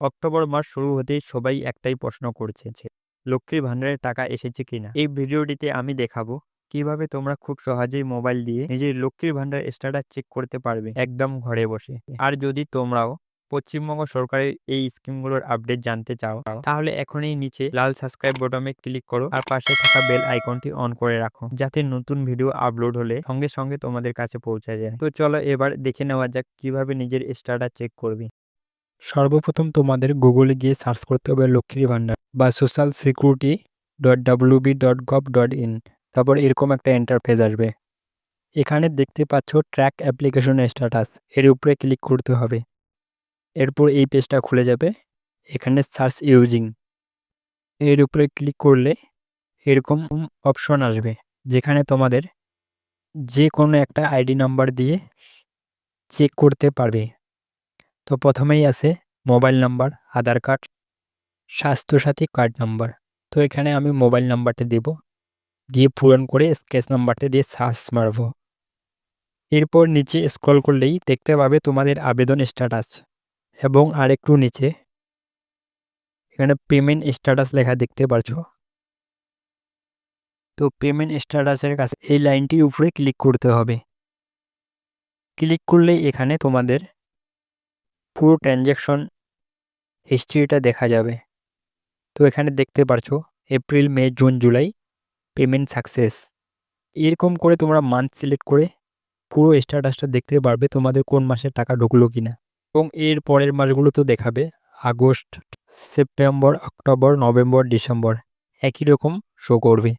October মাস শুরু হতেই সবাই একটাই প্রশ্ন করছে যে, লক্ষ্মীর ভান্ডারের টাকা এসেছে কিনা? এই ভিডিওটিতে আমি দেখাবো কীভাবে তোমরা খুব সহজেই মোবাইল দিয়ে নিজের লক্ষ্মীর ভান্ডার স্ট্যাটাস চেক করতে পারবে একদম ঘরে বসে। আর যদি তোমরাও পশ্চিমবঙ্গ সরকারের এই স্কিমগুলোর আপডেট জানতে চাও, তাহলে এখনই নিচে লাল সাবস্ক্রাইব বটমে ক্লিক করো আর পাশে থাকা বেল আইকনটি অন করে রাখো যাতে নতুন ভিডিও আপলোড হলে সঙ্গে সঙ্গে তোমাদের কাছে পৌঁছে যায়। তো চলো এবার দেখে নেওয়া যাক কীভাবে নিজের স্ট্যাটাস চেক করবে। সর্বপ্রথম তোমাদের গুগলে গিয়ে সার্চ করতে হবে লক্ষ্মীর ভান্ডার বা social security dot WB dot gov dot in তারপর এরকম একটা ইন্টারফেস আসবে। এখানে দেখতে পাচ্ছ ট্র্যাক অ্যাপ্লিকেশন স্ট্যাটাস এর উপরে ক্লিক করতে হবে। এরপর এই পেজটা খুলে যাবে, এখানে সার্চ ইউজিং এর উপরে ক্লিক করলে এরকম অপশন আসবে, যেখানে তোমাদের যে কোনো একটা আইডি নাম্বার দিয়ে চেক করতে পারবে। তো প্রথমেই আছে mobile number, Aadhaar card, Swasthya Sathi card number. তো এখানে আমি মোবাইল নাম্বারটা দেব। দিয়ে পূরণ করে স্ক্রেচ নাম্বারটা দিয়ে সার্চ মারব। এরপর নিচে স্ক্রল করলেই দেখতে পাবে তোমাদের আবেদন স্ট্যাটাস এবং আরেকটু নিচে এখানে পেমেন্ট স্ট্যাটাস লেখা দেখতে পারছ। তো পেমেন্ট স্ট্যাটাসের কাছে এই লাইনটির উপরে ক্লিক করতে হবে। ক্লিক করলে এখানে তোমাদের পুরো ট্রানজ্যাকশন হিস্ট্রিটা দেখা যাবে। তো এখানে দেখতে পারছ April May June July payment success এরকম করে তোমরা মান্থ সিলেক্ট করে পুরো স্ট্যাটাসটা দেখতে পারবে তোমাদের কোন মাসে টাকা ঢুকলো কিনা। এবং এর পরের মাসগুলো তো দেখাবে, August September October November December একই রকম শো করবে।